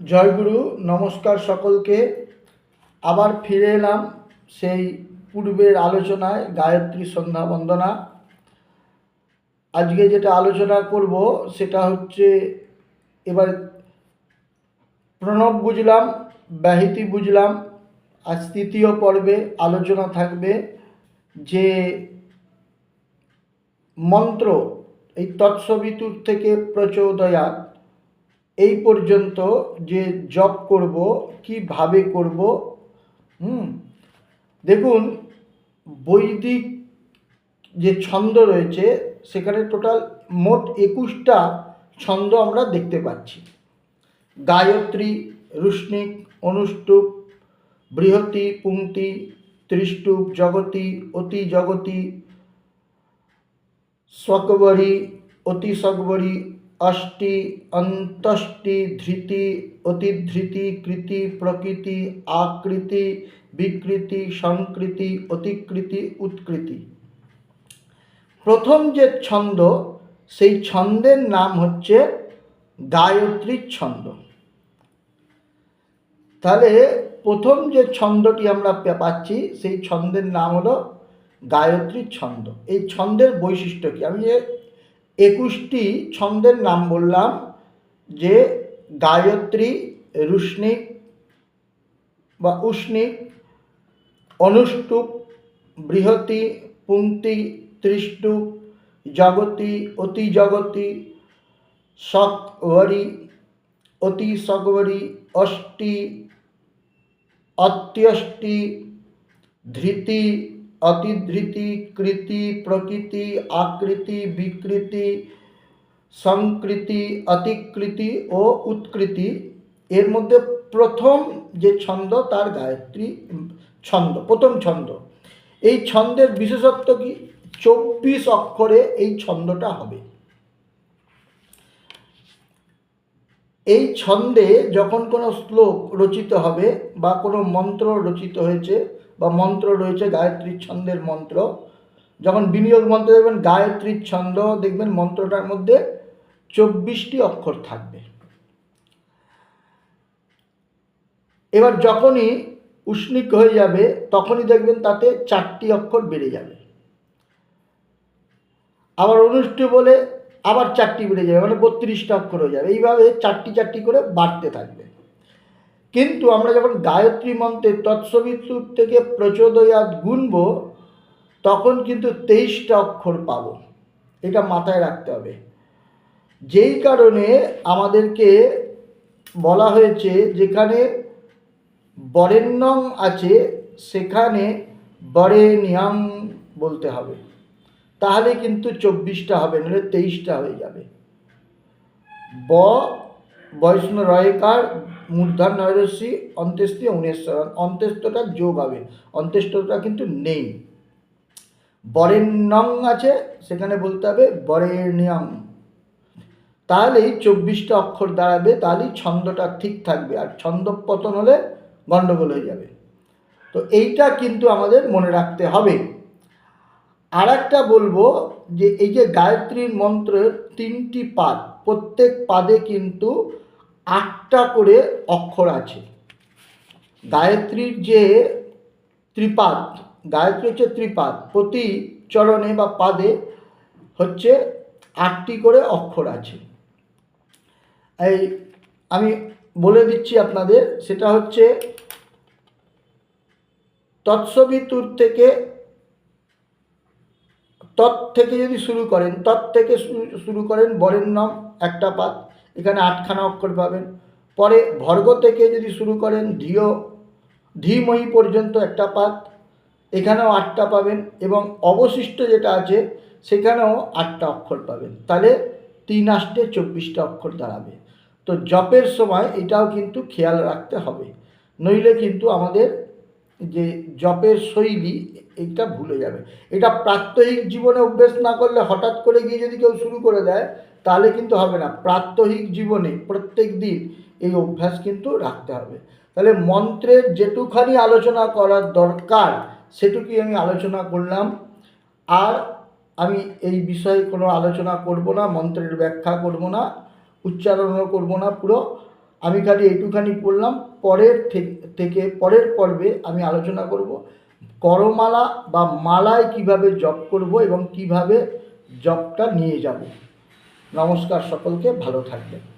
জয়গুরু নমস্কার সকলকে। আবার ফিরে এলাম সেই পূর্বের আলোচনায়, গায়ত্রী সন্ধ্যা বন্দনা। আজকে যেটা আলোচনা করব, সেটা হচ্ছে এবার প্রণব বুঝলাম, ব্যাহিতি বুঝলাম, আজ তৃতীয় পর্বে আলোচনা থাকবে যে মন্ত্র, এই তৎসবিতুর থেকে প্রচোদয়া এই পর্যন্ত যে জপ করব, কীভাবে করব, হুম? দেখুন, বৈদিক যে ছন্দ রয়েছে, সেখানে টোটাল মোট একুশটা ছন্দ আমরা দেখতে পাচ্ছি। গায়ত্রী রুষ্ণিক অনুষ্টুপ, বৃহতি, পুংতি, ত্রিষ্টুপ, জগতি, অতি জগতি সকবরী অতি সকবরী অষ্টি অন্তষ্টি ধৃতি, অতিধৃতি, কৃতি, প্রকৃতি, আকৃতি, বিকৃতি, সংকৃতি, অতিকৃতি, উৎকৃতি। প্রথম যে ছন্দ, সেই ছন্দের নাম হচ্ছে গায়ত্রী ছন্দ। তাহলে প্রথম যে ছন্দটি আমরা পাচ্ছি, সেই ছন্দের নাম হলো গায়ত্রী ছন্দ। এই ছন্দের বৈশিষ্ট্য কি? আমি যে একুশটি ছন্দের নাম বললাম, যে গায়ত্রী রুষ্ণিক বা উষ্ণিক অনুষ্টুপ, বৃহতি, পুংতি, ত্রিষ্টুপ, জগতি, অতি জগতি সকবরী অতি সকবরী অষ্টি, অত্যষ্টি, ধৃতি অতিধৃতি, কৃতি, প্রকৃতি, আকৃতি, বিকৃতি, সংকৃতি, অতিকৃতি ও উৎকৃতি। এর মধ্যে প্রথম যে ছন্দ, তার গায়ত্রী ছন্দ, প্রথম ছন্দ। এই ছন্দের বিশেষত্ব কি? চব্বিশ অক্ষরে এই ছন্দটা হবে। এই ছন্দে যখন কোনো শ্লোক রচিত হবে বা কোনো মন্ত্র রচিত হয়েছে বা মন্ত্র রয়েছে গায়ত্রীর ছন্দের মন্ত্র। যখন বিনিয়োগ মন্ত্র দেখবেন গায়ত্রীর ছন্দ দেখবেন, মন্ত্রটার মধ্যে চব্বিশটি অক্ষর থাকবে। এবার যখনই উষ্ণিক হয়ে যাবে, তখনই দেখবেন তাতে চারটি অক্ষর বেড়ে যাবে। আবার অনুষ্ঠ বলে আবার চারটি বেড়ে যাবে মানে বত্রিশটা অক্ষর হয়ে যাবে। এইভাবে চারটি চারটি করে বাড়তে থাকবে। কিন্তু আমরা যখন গায়ত্রী মন্ত্রের তৎসবিতুর থেকে প্রচোদয়াত গুনব, তখন কিন্তু তেইশটা অক্ষর পাব। এটা মাথায় রাখতে হবে। যেই কারণে আমাদেরকে বলা হয়েছে, যেখানে বরেণ্যং আছে, সেখানে বরেণ্যং বলতে হবে। তাহলে কিন্তু চব্বিশটা হবে, নাহলে তেইশটা হয়ে যাবে। ব, বৈষ্ণব রয়কার মূর্ধান নয়রসি অন্ত্যেষ্টি উনেশ্বর অন্ত্যেষ্টটা যোগ হবে। অন্ত্যেষ্টটা কিন্তু নেই। বরেণ্যং আছে, সেখানে বলতে হবে বরেণ্যং তাহলেই চব্বিশটা অক্ষর দাঁড়াবে, তাহলেই ছন্দটা ঠিক থাকবে। আর ছন্দ পতন হলে গণ্ডগোল হয়ে যাবে। তো এইটা কিন্তু আমাদের মনে রাখতে হবে। আর একটা বলব যে, এই যে গায়ত্রীর মন্ত্রের তিনটি পাদ, প্রত্যেক পাদে কিন্তু আটটা করে অক্ষর আছে। গায়ত্রীর যে ত্রিপাদ, গায়ত্রী হচ্ছে ত্রিপাদ, প্রতি চরণে বা পাদে হচ্ছে আটটি করে অক্ষর আছে। এই আমি বলে দিচ্ছি আপনাদের, সেটা হচ্ছে তৎসবিতুর থেকে, তৎ থেকে যদি শুরু করেন, তৎ থেকে শুরু- করেন বরেণ্যম একটা পাত এখানে আটখানা অক্ষর পাবেন। পরে ভর্গ থেকে যদি শুরু করেন ধিও ধীময়ী পর্যন্ত একটা পাত, এখানেও আটটা পাবেন এবং অবশিষ্ট যেটা আছে, সেখানেও আটটা অক্ষর পাবেন। তাহলে তিন আষ্টে চব্বিশটা অক্ষর দাঁড়াবে। তো জপের সময় এটাও কিন্তু খেয়াল রাখতে হবে। নইলে কিন্তু আমাদের যে জপের শৈলী এটা ভুলে যাবে। এটা প্রাত্যহিক জীবনে অভ্যেস না করলে হঠাৎ করে গিয়ে যদি কেউ শুরু করে দেয় তাহলে কিন্তু হবে না। প্রাত্যহিক জীবনে প্রত্যেক দিন এই অভ্যাস কিন্তু রাখতে হবে। তাহলে মন্ত্রের যেটুখানি আলোচনা করার দরকার, সেটুকুই আমি আলোচনা করলাম। আর আমি এই বিষয়ে কোনো আলোচনা করব না, মন্ত্রের ব্যাখ্যা করব না, উচ্চারণও করব না পুরো। আমি খালি এইটুখানি বললাম পরের থেকে, পরের পর্বে আমি আলোচনা করব করমালা বা মালায় কীভাবে জপ করব এবং কীভাবে জপটা নিয়ে যাব। নমস্কার সকলকে ভালো থাকবেন।